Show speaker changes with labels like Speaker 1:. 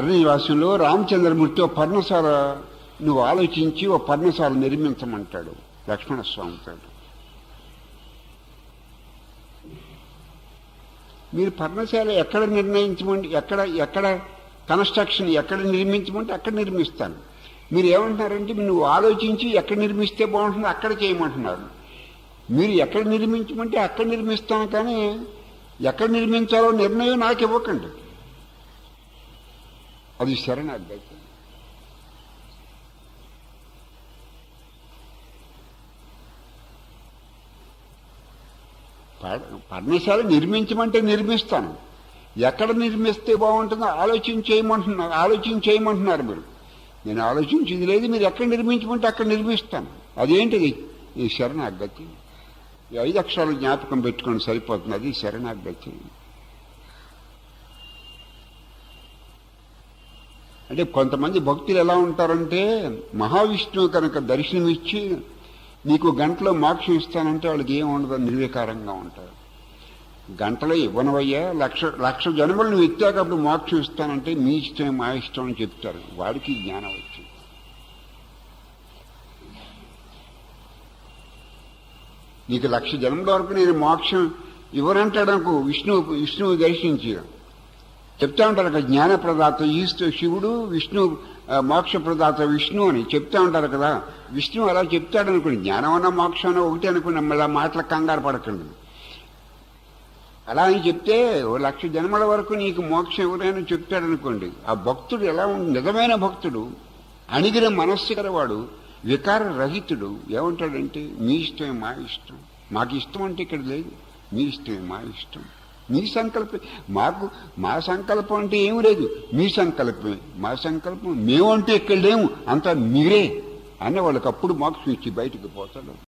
Speaker 1: అరణ్యవాసంలో రామచంద్రమూర్తి ఓ పర్ణశాల నువ్వు ఆలోచించి ఓ పర్ణశాల నిర్మించమంటాడు లక్ష్మణస్వామితో మీరు పర్ణశాల ఎక్కడ నిర్ణయించమంటే ఎక్కడ ఎక్కడ కన్స్ట్రక్షన్ ఎక్కడ నిర్మించమంటే అక్కడ నిర్మిస్తాను. మీరు ఏమంటున్నారంటే నువ్వు ఆలోచించి ఎక్కడ నిర్మిస్తే బాగుంటుందో అక్కడ చేయమంటున్నారు. మీరు ఎక్కడ నిర్మించమంటే అక్కడ నిర్మిస్తాను కానీ ఎక్కడ నిర్మించాలో నిర్ణయం నాకు ఇవ్వకండి. అది శరణాగతి పర్- పర్ణశాల నిర్మించమంటే నిర్మిస్తాను. ఎక్కడ నిర్మిస్తే బాగుంటుందో ఆలోచన చేయమంటున్నారు ఆలోచన చేయమంటున్నారు మీరు. నేను ఆలోచించింది లేదు మీరు ఎక్కడ నిర్మించమంటే అక్కడ నిర్మిస్తాను. అదేంటిది? ఈ శరణాగతి. ఐదు అక్షరాలు జ్ఞాపకం పెట్టుకొని సరిపోతుంది. అది శరణాగతి. అంటే కొంతమంది భక్తులు ఎలా ఉంటారంటే మహావిష్ణువు కనుక దర్శనమిచ్చి నీకు గంటలో మోక్షం ఇస్తానంటే వాళ్ళకి ఏం ఉండదు నిర్వికారంగా ఉంటారు. గంటలో ఇవ్వనవయ్యా లక్ష లక్ష జన్మలు నువ్వు ఎత్తాకప్పుడు మోక్షం ఇస్తానంటే మీ ఇష్టం మా ఇష్టం అని చెప్తారు. వాడికి జ్ఞానం వచ్చింది. నీకు లక్ష జన్మల వరకు నేను మోక్షం ఇవ్వనంటాడు అనుకో విష్ణువు విష్ణువు దర్శించాను చెప్తా ఉంటారు కదా జ్ఞాన ప్రదాత శివుడు విష్ణు మోక్ష ప్రదాత విష్ణు అని చెప్తా ఉంటారు కదా. విష్ణు అలా చెప్తాడు అనుకోండి జ్ఞానం అన్న మోక్షం అన్న ఒకటి అనుకుని మళ్ళీ మాటలకు కంగారు పడకండి. అలా అని చెప్తే ఓ లక్ష జన్మల వరకు నీకు మోక్షం ఎవరైనా చెప్తాడు అనుకోండి ఆ భక్తుడు ఎలా నిజమైన భక్తుడు అణిగిన మనస్సు గలవాడు వికార రహితుడు ఏమంటాడంటే మీ ఇష్టమే మా ఇష్టం మాకు ఇష్టం అంటే ఇక్కడ లేదు మీ ఇష్టమే మా ఇష్టం. మీ సంకల్పం మాకు మా సంకల్పం అంటే ఏం లేదు. మీ సంకల్పమే. మా సంకల్పం మేమంటే ఇక్కడ లేము. అంతా మీరే. అన్న వాళ్ళకి అప్పుడు మాకు స్విచ్ బయటకు పోతాడు.